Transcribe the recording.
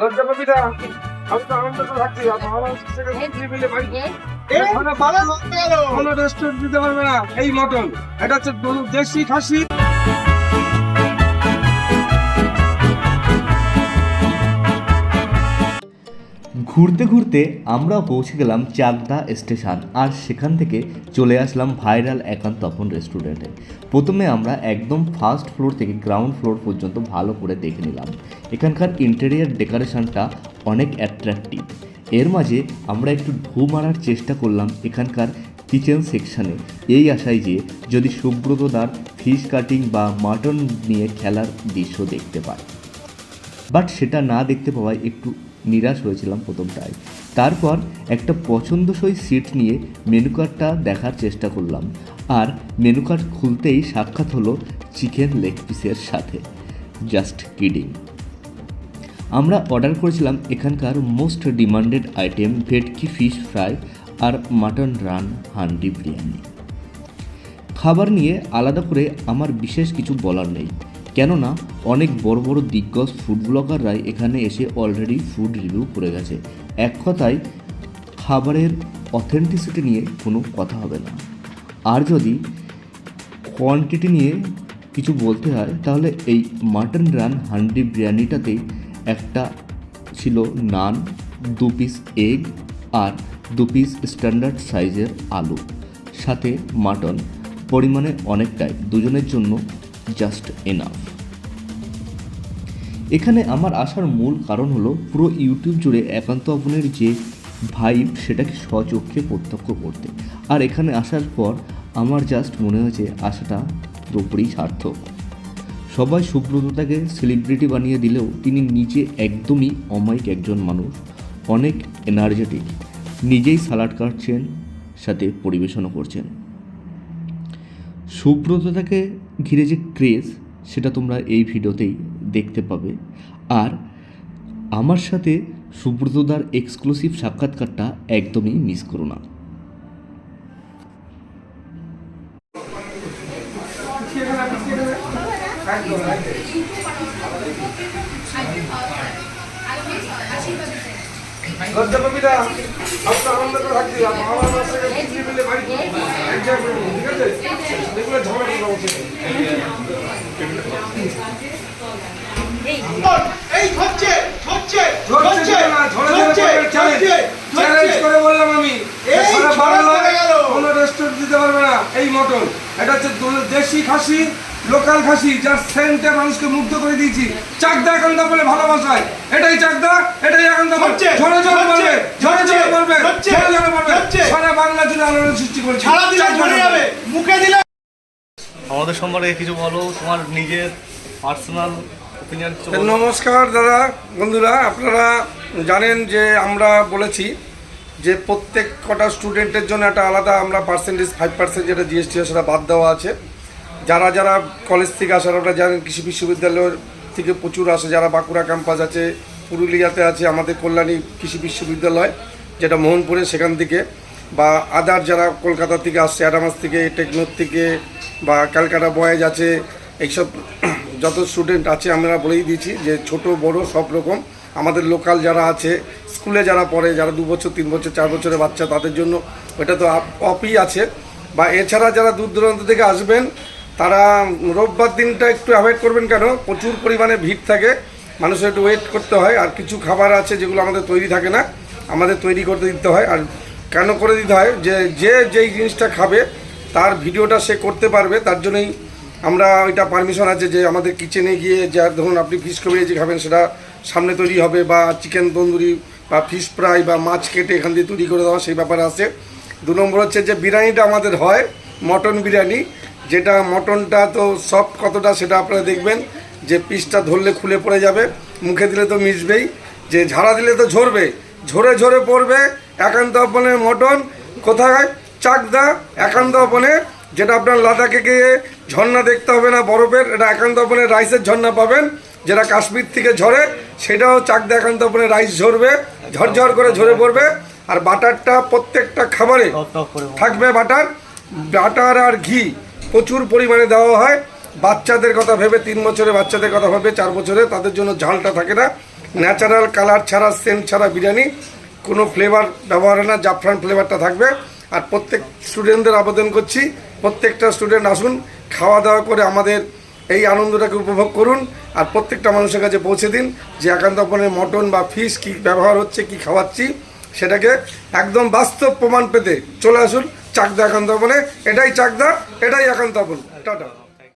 লজ্জা পাবি না? আমি তো আনন্দ করে মিলে এই মটন। এটা হচ্ছে দেশি খাসি। ঘুরতে ঘুরতে আমরা পৌঁছে গেলাম চাকদা স্টেশন, আর সেখান থেকে চলে আসলাম ভাইরাল একান্ত তপন রেস্টুরেন্টে। প্রথমে আমরা একদম ফার্স্ট ফ্লোর থেকে গ্রাউন্ড ফ্লোর পর্যন্ত ভালো করে দেখে নিলাম। এখানকার ইন্টেরিয়ার ডেকোরেশনটা অনেক অ্যাট্রাকটিভ। এর মাঝে আমরা একটু ঢু মারার চেষ্টা করলাম এখানকার কিচেন সেকশানে। এই আশায় যে যদি সুব্রতদার ফিশ কাটিং বা মাটন নিয়ে খেলার দৃশ্য দেখতে পাই বাট সেটা না দেখতে পাওয়ায় একটু নিরাশ হয়েছিলাম প্রথমটায় তারপর একটা পছন্দসই সিট নিয়ে মেনু কার্ডটা দেখার চেষ্টা করলাম। আর মেনু কার্ড খুলতেই সাক্ষাৎ হলো চিকেন লেগ পিসের সাথে। জাস্ট কিডিং আমরা অর্ডার করেছিলাম এখানকার most demanded item bhetki fish fry আর মাটন রান হান্ডি বিরিয়ানি। খাবার নিয়ে আলাদা করে আমার বিশেষ কিছু বলার নেই। কেননা, অনেক বড় বড় দিগ্গজ ফুড ব্লগাররাই এখানে এসে অলরেডি ফুড রিভিউ করে গেছে। এক কথায়, খাবারের অথেন্টিসিটি নিয়ে কোনো কথা হবে না। আর যদি কোয়ান্টিটি নিয়ে কিছু বলতে হয়, তাহলে এই মাটন রান হান্ডি বিরিয়ানিটাতেই একটা ছিল নান, দু পিস এগ আর দু পিস স্ট্যান্ডার্ড সাইজের আলু। সাথে মাটন পরিমাণে অনেকটাই। দুজনের জন্য জাস্ট এনাফ এখানে আমার আসার মূল কারণ হলো পুরো ইউটিউব জুড়ে একান্ত আপনের যে ভাইব সেটাকে স্বচক্ষে প্রত্যক্ষ করতে। আর এখানে আসার পর আমার জাস্ট মনে হয়েছে আসাটা পুরোপুরি সার্থক। সবাই সুব্রততাকে সেলিব্রিটি বানিয়ে দিলেও তিনি নিজে একদমই অমায়িক একজন মানুষ, অনেক এনার্জেটিক নিজেই সালাড কাটছেন, সাথে পরিবেশনও করছেন। সুব্রততাকে ঘিরে যে ক্রেজ সেটা তোমরা এই ভিডিওতেই দেখতে পাবে। আর আমার সাথে সুব্রতদার এক্সক্লুসিভ সাক্ষাৎকারটা একদমই মিস করো না। লজ্জা পাবি না আমি তো আনন্দ করে থাকছি আর বাবা থেকে মিলে মিলে বাড়ি এনজয় করবি ঠিক আছে? এগুলো ঝগড়া করব আমার এই হচ্ছে হচ্ছে হচ্ছে, হচ্ছে। করে বললাম আমি। সারা গেল। কোনো রেস্টুরেন্ট দিতে পারবে না এই মটন। এটা হচ্ছে দেশি খাসি লোকাল খাসি যার সেন্টে মানুষকে মুগ্ধ করে দিয়েছি। চাকদা একান্দা বলে ভালোবাসায়। এটাই চাকদা এটাই হচ্ছে, ঝরে ঝরে বলবে ঝরে ঝরে বলবে হচ্ছে, ঝরে ঝরে বলবে। হচ্ছে। সারা বাংলা জুড়ে আলোড়ন সৃষ্টি করেছি। সারা দিলে ঝরে যাবে। মুখে দিলে আমাদের সম্পর্কে কিছু বলো তোমার নিজের পার্সোনাল নমস্কার দাদা বন্ধুরা আপনারা জানেন যে আমরা বলেছি যে প্রত্যেক কটা স্টুডেন্টের জন্য একটা আলাদা আমরা পার্সেন্টেজ ফাইভ পার্সেন্ট যেটা জিএসটি সেটা বাদ দেওয়া আছে। যারা যারা কলেজ থেকে আসার আপনারা জানেন কৃষি বিশ্ববিদ্যালয় থেকে প্রচুর আসে, যারা বাঁকুড়া ক্যাম্পাস আছে, পুরুলিয়াতে আছে, আমাদের কল্যাণী কৃষি বিশ্ববিদ্যালয়, যেটা মোহনপুরে সেখান থেকে, বা আদার যারা কলকাতা থেকে আসছে অ্যাডামাস থেকে টেকনোর থেকে, বা ক্যালকাটা বয়েজ আছে, এইসব যত স্টুডেন্ট আছে, আমরা বলেই দিয়েছি যে ছোট, বড় সব রকম। আমাদের লোকাল যারা আছে স্কুলে যারা পড়ে, যারা দু বছর, তিন বছর, চার বছরের বাচ্চা, তাদের জন্য ওটা তো অপই আছে। বা এছাড়া যারা দূর দূরান্ত থেকে আসবেন তারা রোববার দিনটা একটু অ্যাভয়েড করবেন কেন? প্রচুর পরিমাণে ভিড় থাকে। মানুষের একটু ওয়েট করতে হয়। আর কিছু খাবার আছে যেগুলো আমাদের তৈরি থাকে না, আমাদের তৈরি করতে দিতে হয়। আর কেন করে দিতে হয়? যে যে, যেই জিনিসটা খাবে, তার ভিডিওটা সে করতে পারবে। তার জন্যই আমরা ওইটা পারমিশন আছে যে আমাদের কিচেনে গিয়ে যা ধরুন আপনি ফিশ কবিয়ে যে খাবেন, সেটা সামনে তৈরি হবে বা চিকেন তন্দুরি বা ফিশ ফ্রাই বা মাছ কেটে এখান দিয়ে তৈরি করে দেওয়া, সেই ব্যাপার আছে। দু নম্বর হচ্ছে যে বিরিয়ানিটা আমাদের হয় মটন বিরিয়ানি। যেটা মটনটা তো সফট কতটা সেটা আপনারা দেখবেন যে পিসটা ধরলে খুলে পড়ে যাবে মুখে দিলে তো মিশবেই যে ঝাড়া দিলে তো ঝরবে ঝরে ঝরে পড়বে একান্ত আপনের মটন কোথায় চাকদা একান্ত আপনে যেটা আপনার লাদাখে গিয়ে ঝর্ণা দেখতে হবে না বরফের এটা একান্ত আপনের রাইসের ঝর্ণা পাবেন যেটা কাশ্মীর থেকে ঝরে সেটাও চাকদা একান্ত আপনের রাইস ঝরবে ঝরঝর করে ঝরে পড়বে আর বাটারটা প্রত্যেকটা খাবারে। থাকবে বাটার বাটার আর ঘি প্রচুর পরিমাণে দেওয়া হয়। বাচ্চাদের কথা ভেবে তিন বছরে বাচ্চাদের কথা ভেবে চার বছরে তাদের জন্য ঝালটা থাকে না। ন্যাচারাল কালার ছাড়া সেন্ট ছাড়া বিরিয়ানি, কোনো ফ্লেভার ব্যবহার হয় না, জাফরান ফ্লেভারটা থাকবে। আর প্রত্যেক স্টুডেন্টদের আবেদন করছি, প্রত্যেকটা স্টুডেন্ট আসুন, খাওয়া দাওয়া করে আমাদের এই আনন্দটাকে উপভোগ করুন আর প্রত্যেকটা মানুষের কাছে পৌঁছে দিন যে একান্তপনের মটন বা ফিশ কী ব্যবহার হচ্ছে, কি খাওয়াচ্ছি, সেটাকে একদম বাস্তব প্রমাণ পেতে চলে আসুন। চাকদা একান্তপনে এটাই চাকদা এটাই একান্তপন টাটা।